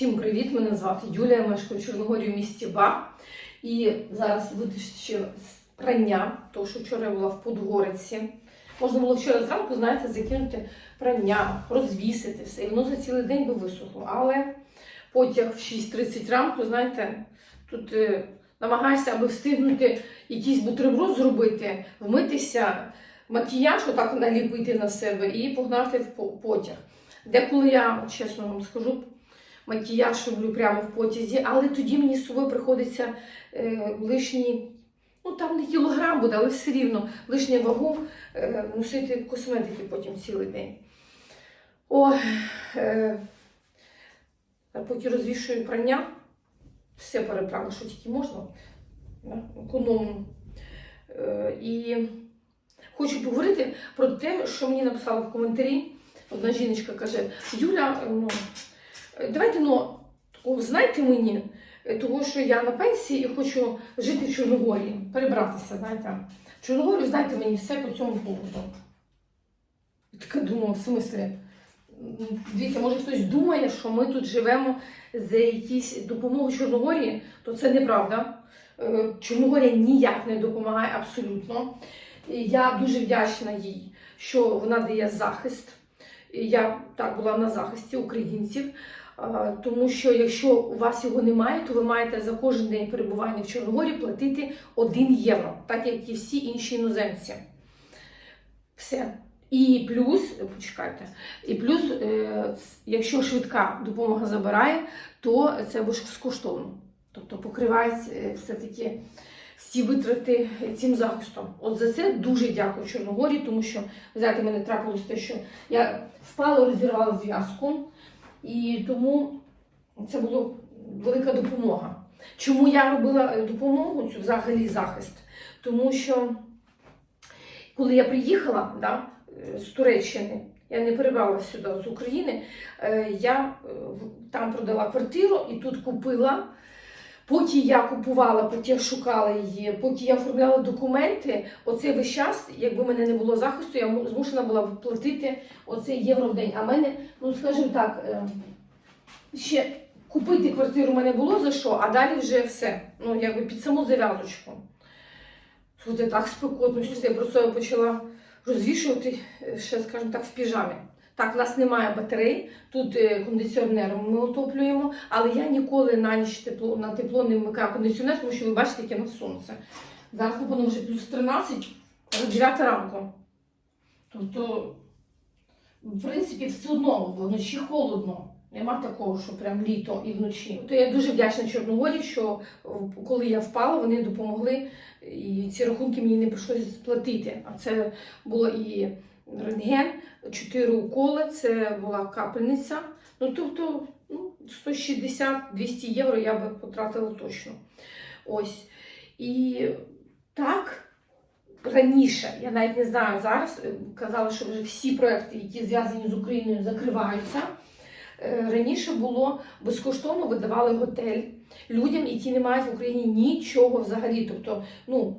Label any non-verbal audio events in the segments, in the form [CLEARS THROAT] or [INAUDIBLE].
Всім привіт! Мене звати Юлія, мешкаю в Чорногорії в місті Бар. І зараз витащу прання, тому що вчора я була в Подгориці. Можна було вчора зранку, знаєте, закинути прання, розвісити все, і воно за цілий день би висохло. Але потяг в 6.30 ранку, знаєте, тут е, намагаєшся, аби встигнути якийсь бутерброд зробити, вмитися, макіяж отак наліпити на себе і погнати в потяг. Деколи я, чесно вам скажу, макіяж роблю прямо в потязі, але тоді мені з собою приходиться е, лишні, ну там не кілограм буде, але все рівно лишню вагу е, носити косметики потім цілий день. О, е, поки розвішую прання, все переправила, що тільки можна, економно. Е, і хочу поговорити про те, що мені написала в коментарі. Одна жіночка каже: Юля, ну, давайте ну, знайте мені, е, того, що я на пенсії і хочу жити в Чорногорії, перебратися, знаєте. Чорногорію знайте мені все по цьому поводу. Така думаю, в смислі, дивіться, може хтось думає, що ми тут живемо за якісь допомоги Чорногорії, то це неправда. Е, Чорногорія ніяк не допомагає абсолютно. Я дуже вдячна їй, що вона дає захист. Я так була на захисті українців, тому що якщо у вас його немає, то ви маєте за кожен день перебування в Чорногорії платити 1 євро, так як і всі інші іноземці. Все. І плюс, почекайте, і плюс, е, якщо швидка допомога забирає, то це безкоштовно. Тобто покривають е, все-таки всі витрати цим захистом. От за це дуже дякую Чорногорії, тому що, знаєте, мене трапилось те, що я впала, розірвала зв'язку, і тому це була велика допомога. Чому я робила е, допомогу, цю взагалі захист? Тому що коли я приїхала да, е, з Туреччини, я не перебралася сюди з України, е, я там продала квартиру і тут купила. Поки я купувала, поки я шукала її, поки я оформляла документи, оцей весь час, якби мене не було захисту, я змушена була б платити оцей євро в день. А мене, ну скажімо так, е, ще купити квартиру в мене було за що, а далі вже все. Ну, якби під саму зав'язочку. Тут я так спекотно, що я просто почала розвішувати, е, ще, скажімо так, в піжамі. Так, в нас немає батарей, тут е, кондиціонером ми отоплюємо, але я ніколи на ніч тепло, на тепло не вмикаю кондиціонер, тому що ви бачите, яке на сонце. Зараз, напевно, вже плюс 13, але 9 ранку. Тобто, в принципі, все одно вночі холодно. Нема такого, що прям літо і вночі. То я дуже вдячна Чорногорі, що е, коли я впала, вони допомогли, і ці рахунки мені не прийшлося сплатити. А це було і рентген, чотири уколи, це була капельниця. Ну тобто ну, 160-200 євро я би потратила точно. Ось. І так. Раніше, я навіть не знаю зараз, е, казали, що вже всі проекти, які зв'язані з Україною, закриваються. Е, Раніше було безкоштовно видавали готель людям, які не мають в Україні нічого взагалі. Тобто, ну,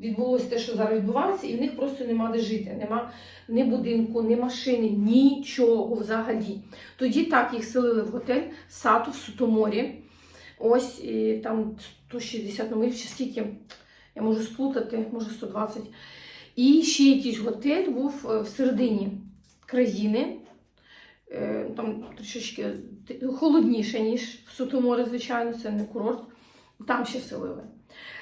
відбулося те, що зараз відбувається, і в них просто нема де жити. Нема ні будинку, ні машини, нічого взагалі. Тоді так їх селили в готель Сату в Сутоморі. Ось і там 160 номерів, чи скільки, я можу сплутати, може 120. І ще якийсь готель був е, в середині країни. Е, Там трішечки холодніше, ніж в Сутоморі, звичайно, це не курорт. Там ще селили.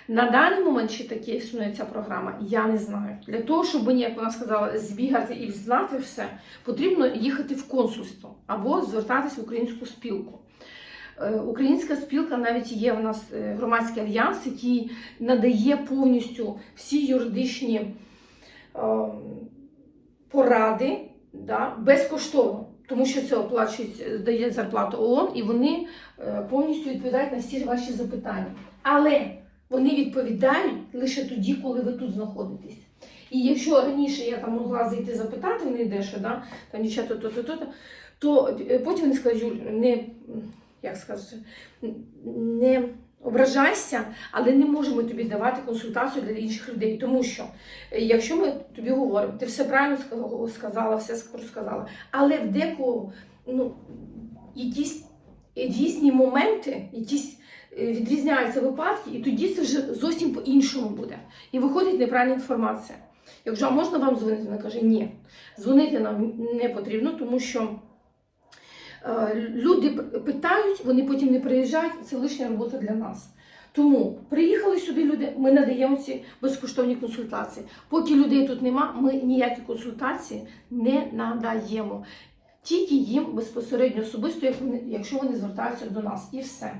На даний момент, чи таке існує ця програма, я не знаю. Для того, щоб мені, як вона сказала, збігати і знати все, потрібно їхати в консульство або звертатись в українську спілку. Е, Українська спілка навіть є в нас е, громадський альянс, який надає повністю всі юридичні е, поради да, безкоштовно, тому що це оплачують, дає зарплату ООН, і вони е, повністю відповідають на всі ваші запитання. Але вони відповідають лише тоді, коли ви тут знаходитесь. І якщо раніше я там могла зайти запитати, вони де що, да, там дівчата то, то, то, то, то е, потім вони скажуть, Юль, не, як сказати, не ображайся, але не можемо тобі давати консультацію для інших людей. Тому що, е, якщо ми тобі говоримо, ти все правильно сказала, все розказала, але в декого ну, якісь і різні моменти, якісь відрізняються випадки, і тоді це вже зовсім по-іншому буде. І виходить неправильна інформація. Якщо «А можна вам дзвонити, вона каже, ні, дзвонити нам не потрібно, тому що е, люди питають, вони потім не приїжджають, це лишня робота для нас. Тому приїхали сюди люди, ми надаємо ці безкоштовні консультації. Поки людей тут нема, ми ніякі консультації не надаємо. Тільки їм безпосередньо особисто, якщо вони звертаються до нас, і все.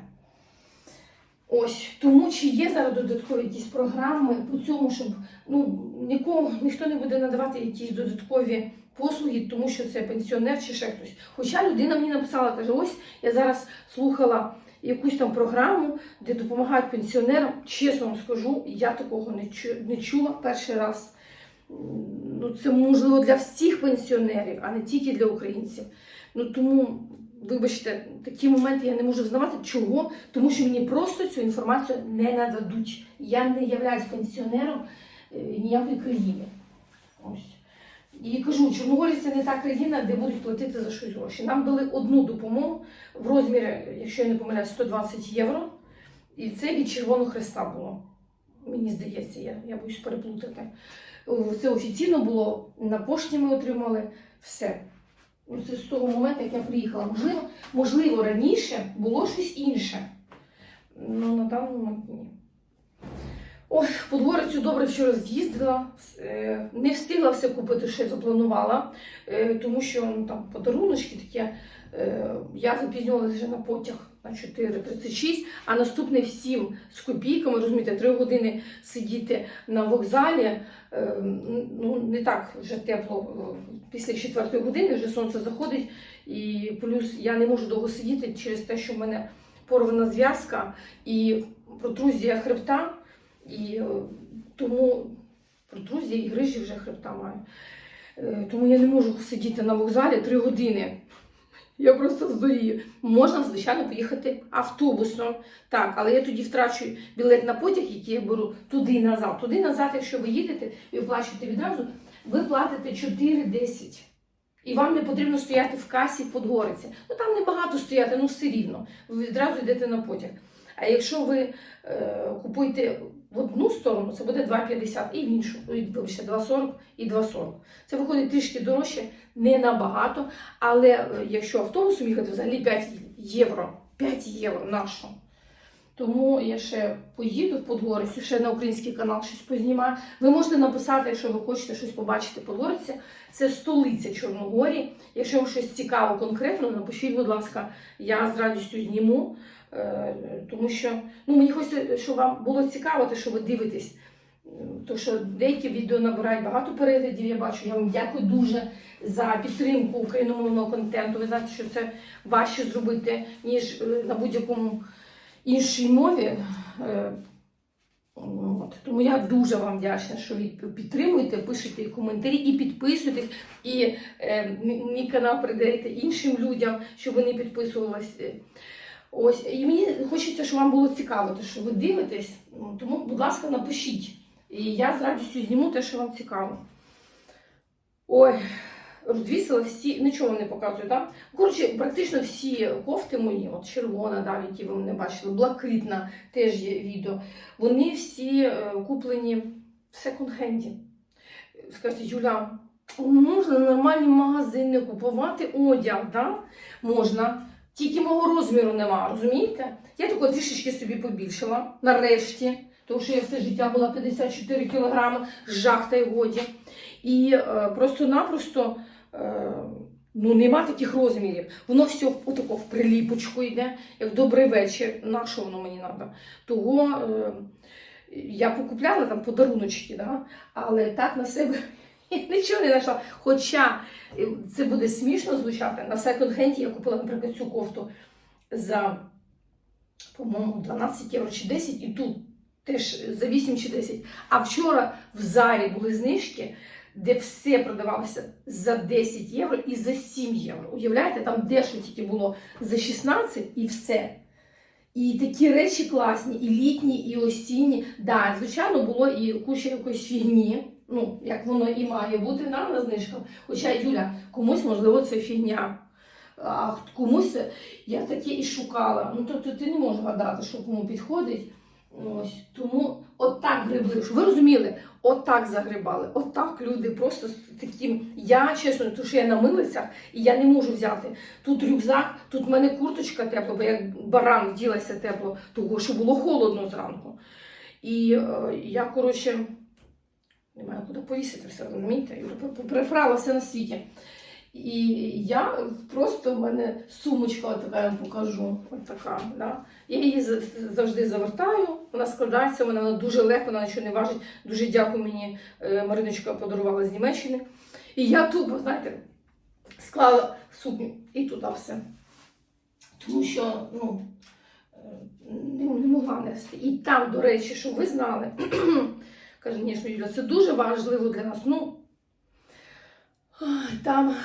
Ось тому чи є зараз додаткові якісь програми по цьому, щоб ну нікому ніхто не буде надавати якісь додаткові послуги, тому що це пенсіонер чи ще хтось. Хоча людина мені написала, каже: ось я зараз слухала якусь там програму, де допомагають пенсіонерам. Чесно вам скажу, я такого не чу, не чула перший раз. Ну, це можливо для всіх пенсіонерів, а не тільки для українців. Ну тому, вибачте, такі моменти я не можу взнавати. Чого? Тому що мені просто цю інформацію не нададуть. Я не являюсь пенсіонером е, ніякої країни. Ось. І кажу, Чорногорія це не та країна, де будуть платити за щось гроші. Нам дали одну допомогу в розмірі, якщо я не помиляюсь, 120 євро. І це від Червоного Хреста було. Мені здається, я, я боюсь переплутати. Це офіційно було, на пошті ми отримали все. Ну, Це з того моменту, як я приїхала. Можливо, можливо, раніше було щось інше. Ну, на даний момент ні. Ой, по дворицю добре вчора з'їздила, е, не встигла все купити, що запланувала, е, тому що ну, там подаруночки такі. е, Я запізнювалася вже на потяг на 4.36, а наступний в 7 з копійками, розумієте, 3 години сидіти на вокзалі. е, Ну, не так вже тепло після 4 години, вже сонце заходить, і плюс я не можу довго сидіти через те, що в мене порвана зв'язка і протрузія хребта. І е, тому протрузія і грижі вже хребта маю. Е, Тому я не можу сидіти на вокзалі три години. Я просто здурію. Можна, звичайно, поїхати автобусом. Так, але я тоді втрачу білет на потяг, який я беру туди і назад. Туди назад, якщо ви їдете і оплачуєте відразу, ви платите 4,10. І вам не потрібно стояти в касі в. Ну там небагато стояти, ну все рівно. Ви відразу йдете на потяг. А якщо ви е, купуєте в одну сторону, це буде 2,50 і в іншу, вибачте, 2,40 і 2,40. Це виходить трішки дорожче, не набагато. Але е, якщо автобусом їхати, взагалі 5 євро. 5 євро нащо? Тому я ще поїду в Подгорицю, ще на український канал щось познімаю. Ви можете написати, якщо ви хочете щось побачити в Подгориці. Це столиця Чорногорії. Якщо вам щось цікаво конкретно, напишіть, будь ласка, я з радістю зніму. Е, Тому що ну, мені хочеться, щоб вам було цікаво, те, що ви дивитесь. Тому що деякі відео набирають багато переглядів, я бачу. Я вам дякую дуже за підтримку україномовного контенту. Ви знаєте, що це важче зробити, ніж е, на будь-якому іншій мові. Е, От. Тому я дуже вам вдячна, що ви підтримуєте, пишете коментарі і підписуєтесь. І е, мій канал передаєте іншим людям, щоб вони підписувалися. Ось, і мені хочеться, щоб вам було цікаво, те, що ви дивитесь. Ну, Тому, будь ласка, напишіть. І я з радістю зніму те, що вам цікаво. Ой, розвісила всі, нічого не показую, так? Коротше, практично всі кофти мої, от червона, да, які ви мене бачили, блакитна, теж є відео. Вони всі е, куплені в секонд-хенді. Скажете, Юля, можна нормальні магазини купувати одяг, да? Можна. Тільки мого розміру нема, розумієте? Я тако трішечки собі побільшила нарешті, тому що я все життя була 54 кілограми, жах та й годі. І е, просто-напросто ну, нема таких розмірів. Воно все отако в приліпочку йде, як добрий вечір. На що воно мені треба? Того е, я покупляла там подаруночки, да? але так на себе [LAUGHS] нічого не знайшла. Хоча е, це буде смішно звучати. На секонд-хенді я купила, наприклад, цю кофту за, по-моєму, 12 євро чи 10, і тут теж за 8 чи 10. А вчора в залі були знижки, де все продавалося за 10 євро і за 7 євро. Уявляєте, там дешево тільки було за 16 і все. І такі речі класні, і літні, і осінні. Да, звичайно, було і куча якоїсь фігні. Ну, як воно і має бути на, на знижках. Хоча, Юля, комусь, можливо, це фігня. А комусь я таке і шукала. Ну тобто ти не можеш гадати, що кому підходить. Ось тому отак грибли. Ви розуміли, отак загрибали. Отак люди просто з таким. Я чесно, тому що я на милицях, і я не можу взяти. Тут рюкзак, тут в мене курточка тепла, бо я баран вділася тепло, того що було холодно зранку. І е, я, коротше, не маю куди повісити все, розумієте? Прибрала все на світі. І я просто в мене сумочка така, я вам покажу. От така, да. Я її завжди завертаю, вона складається, вона, дуже легко, вона нічого не важить. Дуже дякую мені, е, Мариночка подарувала з Німеччини. І я тупо, знаєте, склала сукню і туди все. Тому що, ну, е, не, могла нести. І там, до речі, щоб ви знали, [CLEARS THROAT] каже, ні, що Юля, це дуже важливо для нас. Ну, там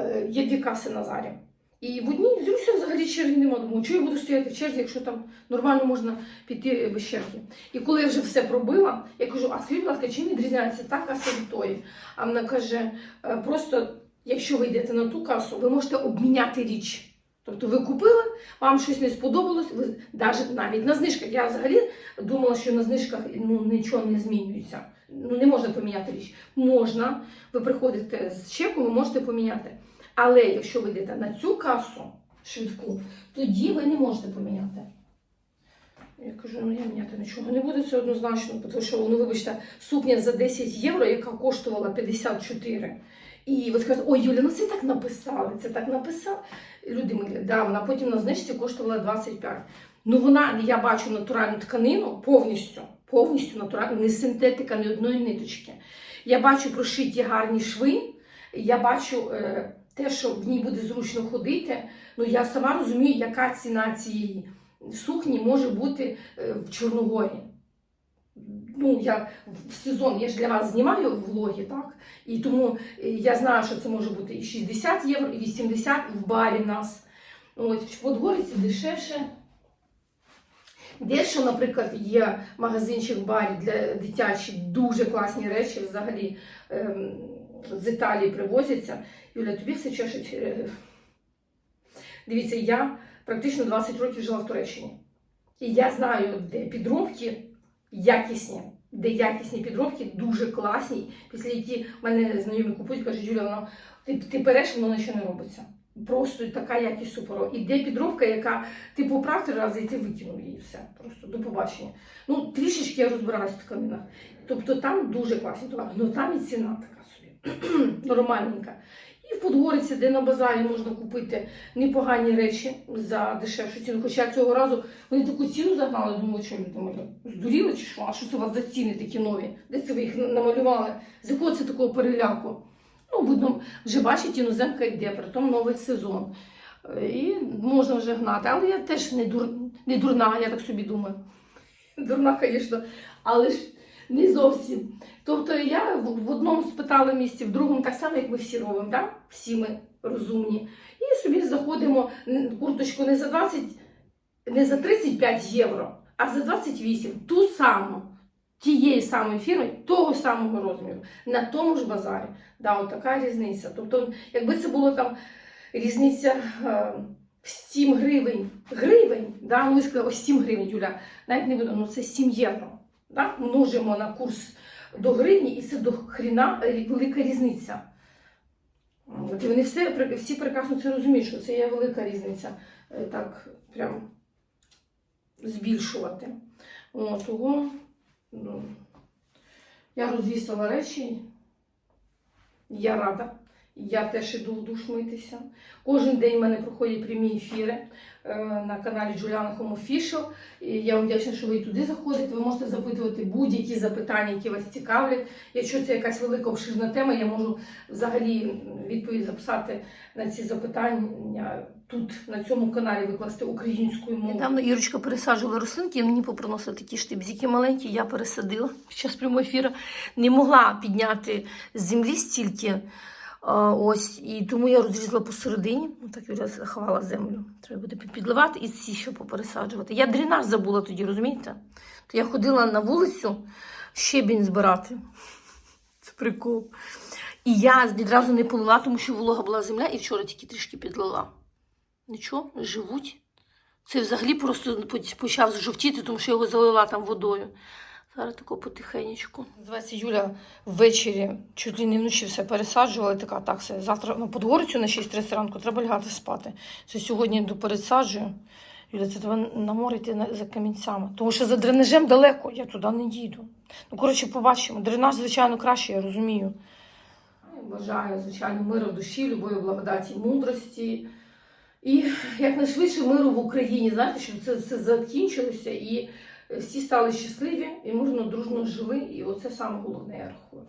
е, є дві каси на. І в одній з Русі взагалі черги немає. Думаю, чого я буду стояти в черзі, якщо там нормально можна піти без черги. І коли я вже все пробила, я кажу, а скажіть, будь ласка, чим відрізняється та каса від тої? А вона каже, «Е, просто якщо ви йдете на ту касу, ви можете обміняти річ. Тобто ви купили, вам щось не сподобалось, ви навіть навіть на знижках. Я взагалі думала, що на знижках ну, нічого не змінюється. Ну не можна поміняти річ. Можна, ви приходите з чеком, ви можете поміняти. Але якщо ви йдете на цю касу швидку, тоді ви не можете поміняти. Я кажу, ну я міняти нічого не буду, це однозначно, тому що, ну вибачте, сукня за 10 євро, яка коштувала 54. І ви скажете, ой, Юля, ну це так написали, це так написали. Люди милі, да, вона потім на знижці коштувала 25. Ну вона, я бачу натуральну тканину повністю, повністю натуральну, не синтетика, ні одної ниточки. Я бачу прошиті гарні шви, я бачу е, те, що в ній буде зручно ходити. Ну я сама розумію, яка ціна цієї сукні може бути е, в Чорногорі. Ну, я в сезон, я ж для вас знімаю влоги, так? І тому е, я знаю, що це може бути і 60 євро, і 80 в барі в нас. Ось, в Подгориці дешевше. Дещо, наприклад, є магазинчик в барі для дитячі, дуже класні речі взагалі ем, з Італії привозяться. Юля, тобі все чешуть. Е, Дивіться, я практично 20 років жила в Туреччині. І я знаю, де підробки якісні, де якісні підробки дуже класні, після які мене знайомі купують, кажуть, Юля, воно ти, ти береш, воно нічого не робиться. Просто така якість суперова. І де підробка, яка ти поправ три рази і ти викинув її все. Просто до побачення. Ну, трішечки я розбираюсь в тканинах. Тобто там дуже класні товари. Ну там і ціна така [CLEARS THROAT] нормальненька. І в Подгориці, де на базарі можна купити непогані речі за дешевшу ціну. Хоча цього разу вони таку ціну загнали, думаю, що мої здуріли чи що? А що це у вас за ціни такі нові? Де це ви їх намалювали? З якого це такого переляку? Ну, видно, вже бачить іноземка йде, притом новий сезон. І можна вже гнати. Але я теж не, дур... не дурна, я так собі думаю. Дурна, [LAUGHS] звісно, але ж не зовсім. Тобто я в одному спитала місці, в другому так само, як ми всі робимо, да? всі ми розумні. І собі заходимо курточку не за 20, не за 35 євро, а за 28, ту саму, тієї самої фірми, того самого розміру, на тому ж базарі. Да, от така різниця. Тобто, якби це було там різниця е, в 7 гривень, гривень, да? ну сказали, ось 7 гривень, Юля, навіть не буду, ну це 7 євро. Да? Множимо на курс до гривні, і це до хріна е, велика різниця. От, і вони все, всі прекрасно це розуміють, що це є велика різниця. е, Так, прям збільшувати. О, того ну, я розвісила речі. Я рада. Я теж іду в душ митися. Кожен день в мене проходять прямі ефіри е, на каналі Home Official. І я вам вдячна, що ви туди заходите. Ви можете запитувати будь-які запитання, які вас цікавлять. Якщо це якась велика обширна тема, я можу взагалі відповідь записати на ці запитання тут, на цьому каналі, викласти українською мовою. Недавно Ірочка пересаджувала рослинки, і мені поприносили такі штибзики маленькі, я пересадила під час прямого ефіру. Не могла підняти з землі стільки. Ось, і тому я розрізала посередині, ну, так Юля заховала землю. Треба буде під- підливати і ці ще попересаджувати. Я дренаж забула тоді, розумієте? То я ходила на вулицю щебінь збирати. Це прикол. І я відразу не полила, тому що волога була земля, і вчора тільки трішки підлила. Нічого, живуть. Це взагалі просто почав жовтіти, тому що я його залила там водою. Зараз тако потихенечку. Називається Юля ввечері, чуть ли не вночі все пересаджувала. і Така, так, все, завтра на Подгорицю на 6.30 ранку треба лягати спати. Це сьогодні йду пересаджую. Юля, це треба на море йти за камінцями. Тому що за дренажем далеко, я туди не їду. Ну, коротше, побачимо. Дренаж, звичайно, краще, я розумію. Бажаю, звичайно, миру в душі, любові, благодаті, мудрості. І якнайшвидше миру в Україні, знаєте, щоб це все закінчилося і всі стали щасливі і мирно, дружно жили. І оце саме головне, я рахую.